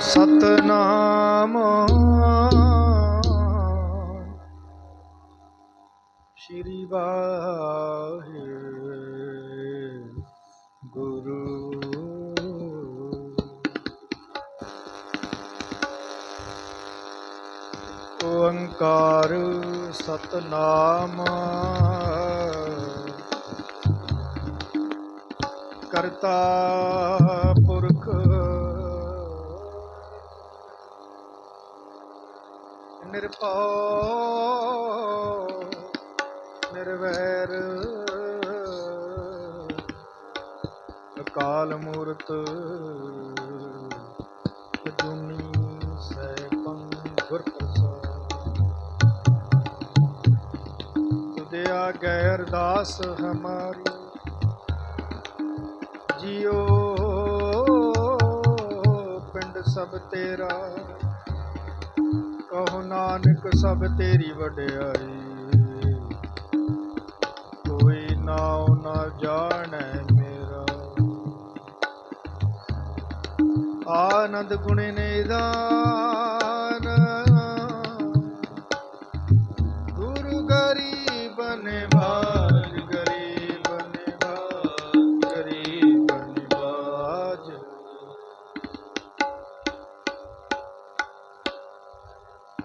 ਸਤਨਾਮ। ਸ਼੍ਰੀ ਵਾਹਿਗੁਰੂ। ਓੰਕਾਰ ਸਤਨਾਮ। ਕਰਤਾ ਪੁਰਖ। ਨਿਰਭਉ ਨਿਰਵੈਰ ਅਕਾਲ ਮੂਰਤ ਅਜੂਨੀ ਸੈਭੰ ਗੁਰ ਪ੍ਰਸਾਦ ਤੁਦਿਆ ਗੈ ਅਰਦਾਸ ਹਮਾਰੀ ਜੀਓ ਪਿੰਡ ਸਭ ਤੇਰਾ। ਕਹੋ ਨਾਨਕ ਸਭ ਤੇਰੀ ਵਡਿਆਈ। ਕੋਈ ਨਾਉ ਨਾ ਜਾਣੈ ਮੇਰਾ। ਆਨੰਦ ਗੁਣੇ ਨੇ ਨਿਦਾਨ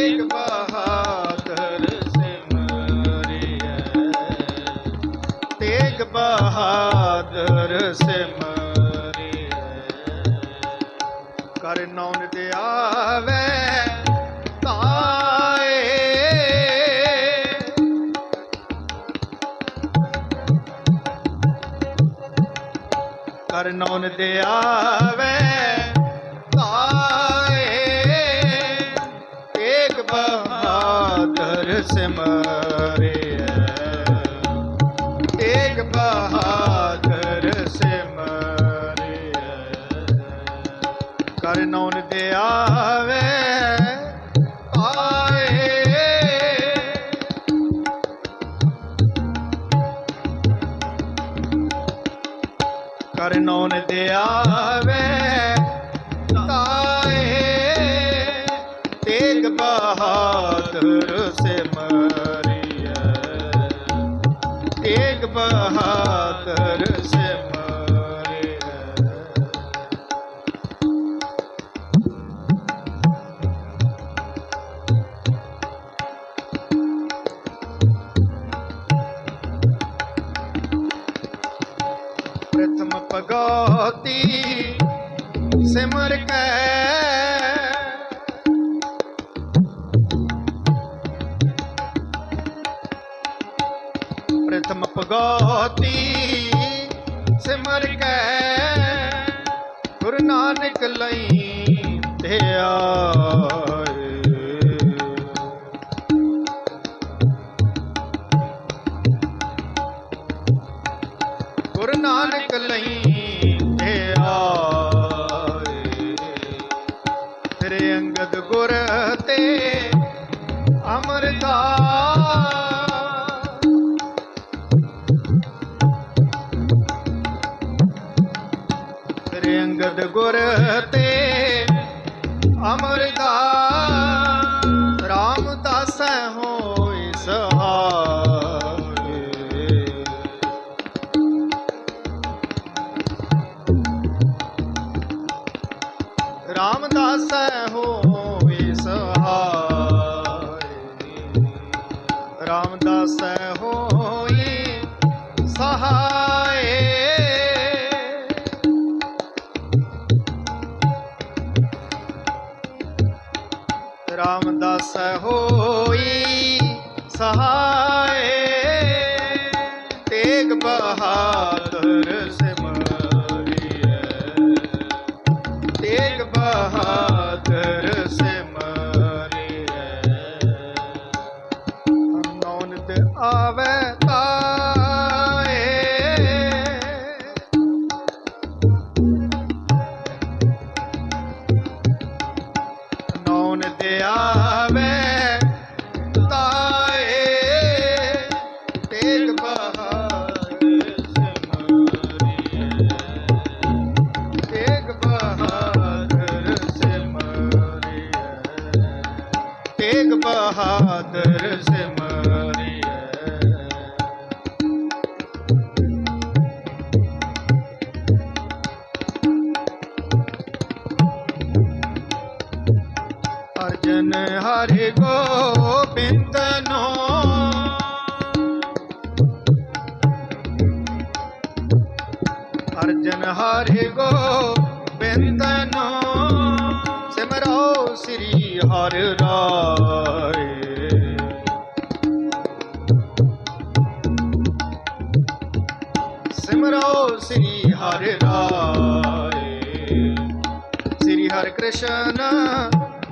ਤੇਗ ਬਹਾਦਰ ਸਿਮਰਿਐ ਤੇਗ ਬਹਾਦਰ ਸਿਮਰਿਐ ਕਰ ਨੌਨ ਦੇ ਆਵੇ ਕਰ ਨੌਨ ਦੇ ਆਵੇ ਸਿਮਰਿਐ ਏਕ ਬਹਾਦਰ ਸਿਮਰਿਐ ਕਰ ਨੌਨ ਦੇ ਆਵੇ, ਆਏ। ਕਰ ਦੇ ਆਵੇ, ਤਾਏ ਤੇਗ ਬਹਾਦਰ ਸੇ ਤੇਗ ਬਹਾਦਰ ਸਿਮਰਿਐ ਪ੍ਰਥਮ ਭਗਤੀ ਪ੍ਰਥਮ ਭਗਤੀ ਸਿਮਰ ਕੈ ਗੁਰੂ ਨਾਨਕ ਲਈ ਤੇ ਰਾਮਦਾਸ ਹੋਏ ਸਹਾਏ ਦਸ ਅਰਜਨ ਹਰਿ ਗੋਬਿੰਦ ਨੋ ਸਿਮਰੋ ਸ੍ਰੀ ਹਰਿ ਰਾਏ। ਸਿਮਰੋ ਸ੍ਰੀ ਹਰਿ ਰਾਏ। ਸ੍ਰੀ ਹਰਿ ਕ੍ਰਿਸ਼ਨ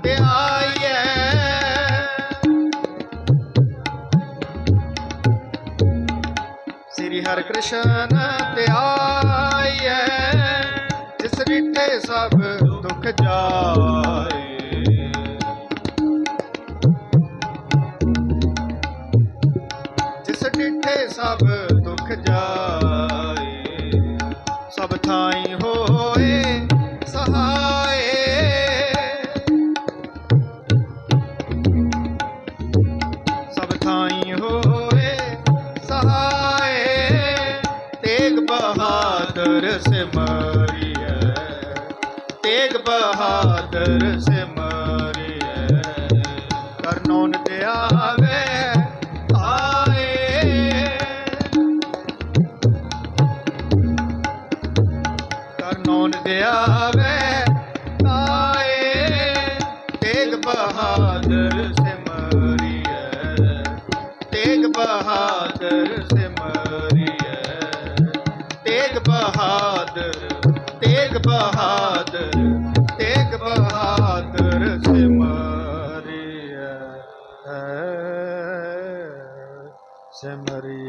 ਧਿਆਈਐ। ਹਰ ਕ੍ਰਿਸ਼ਨ ਧਿਆਈਐ। ਜਿਸ ਸਭ ਦੁਖ ਜਾਏ। ਜਿਸ ਡਿਠੇ ਸਭ ਦੁਖ ਜਾਏ ਸਭ ਥਾਈ ਬਹਾਦਰ ਸਿਮਰਿਐ ਕਰਨੋਨ ਤੇ ਆਵੇ, ਆਏ। ਕਰਨੋਨ ਤੇ ਆਵੇ, ਆਏ। ਤੇਗ ਬਹਾਦਰ ਸਿਮਰਿਐ ਤੇਗ ਬਹਾਦਰ ਸਿਮਰਿਐ